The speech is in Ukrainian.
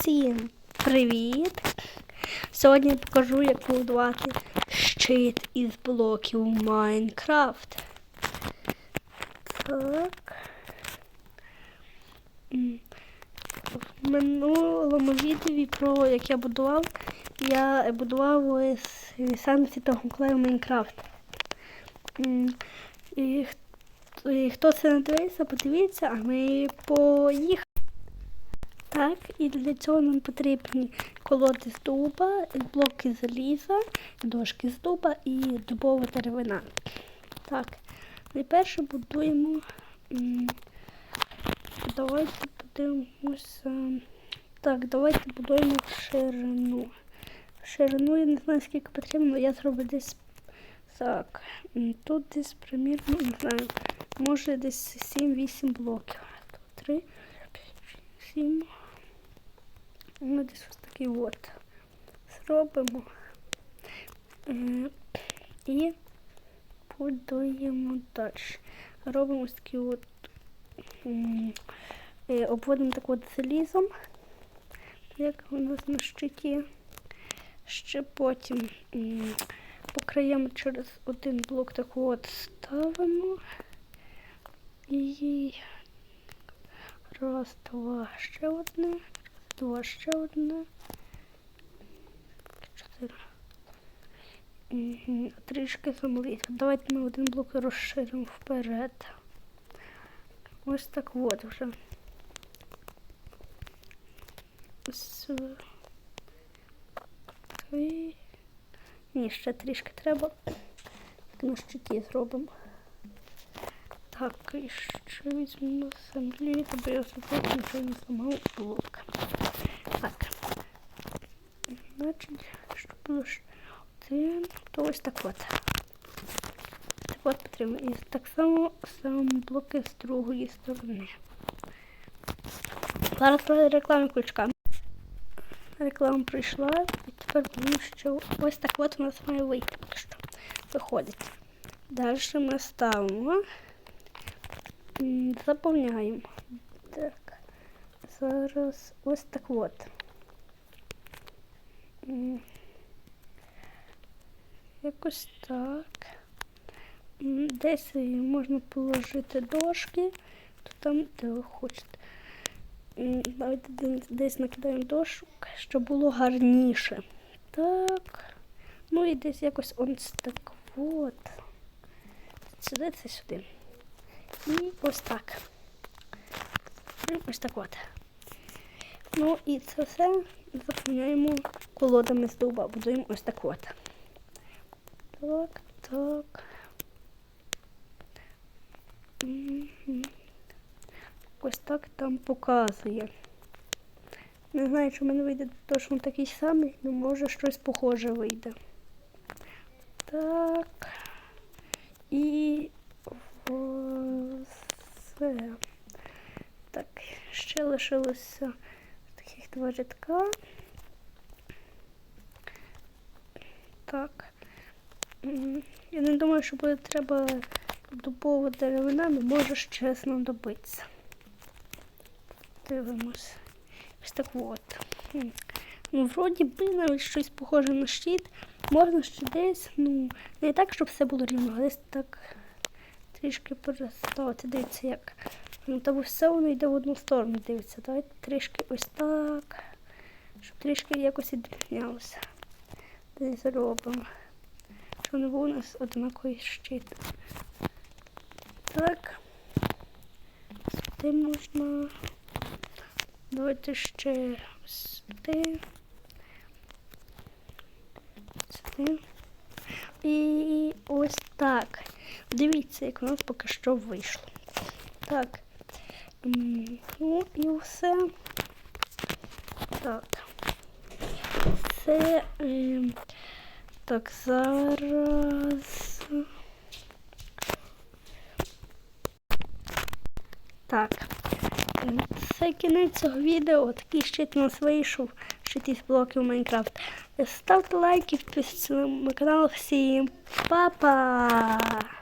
Усім привіт! Сьогодні покажу, як побудувати щит із блоків Майнкрафт. Так. В минулому відео про як я будував, я будував ось Санкті та Гуклею Майнкрафт. І хто це не дивився, подивіться, а ми поїхали. Так, і для цього нам потрібні колоди з дуба, блоки заліза, дошки з дуба і дубова деревина. Так, найперше будуємо. Давайте подивимося. Так, давайте будуємо ширину. Ширину я не знаю, скільки потрібно, я зроблю десь так. Тут десь примірно, не знаю, може десь 7-8 блоків. Тут 3, 7. Ну, десь ось такий от. Зробимо. Е, І будуємо далі. Робимо ось такий от. е, Обводимо так от залізом, як у нас на щиті. Ще потім м, по краям через один блок так от ставимо. І раз, два, ще одне. Два, ще одне. Чотири. Трішки замлити. Давайте ми один блок розширимо вперед. Ось так от вже. Ось. Ні, ще трішки треба. Так на щиті зробимо. Так, і ще візьмемо землі, бо я забув, нічого не зламав блок. Так. Значить, щоб було ж один, то ось так от. Так от потрібно. І так само ставимо блоки з другої сторони. Зараз реклама ключка. Реклама прийшла, і тепер думаю, що ось так от у нас має вийти, що виходить. Далі ми ставимо, заповняємо. Так, зараз ось так от. Якось так. Десь можна положити дошки, то там, де ви хочете. Давайте десь накидаємо дошок, щоб було гарніше. Так. Ну і десь якось ось так от. Сюди це сюди. І ось так. Ось так от. Ну і це все заповняємо колодами з дуба. Будуємо ось так от. Так, так. Ось так там показує. Не знаю, чи в мене вийде точно такий самий, але може щось похоже вийде. Так. І все. Так, ще лишилося таких два рядка. Так. Я не думаю, що буде треба дубова деревина, але може ще знадобиться. Дивимось. Ось так от. Ну, вроді би навіть щось похоже на щит. Можна ще десь, ну, не так, щоб все було рівно, а десь так трішки переставити. Дивіться, як. Ну, тому все воно йде в одну сторону, дивіться. Давайте трішки ось так. Щоб трішки якось відрізнялося. Десь зробимо. Щоб не був у нас однаковий щит. Так. Сюди можна. Давайте ще сюди. Сюди. І ось так. Дивіться, як у нас поки що вийшло. Так. Ну і все. Так. Це. ем, Так, зараз. Так. Ем, Це кінець цього відео. Такий щит у нас вийшов. Щит із блоків Майнкрафт. Ставте лайки, підписуйтесь на канал. Всім па-па!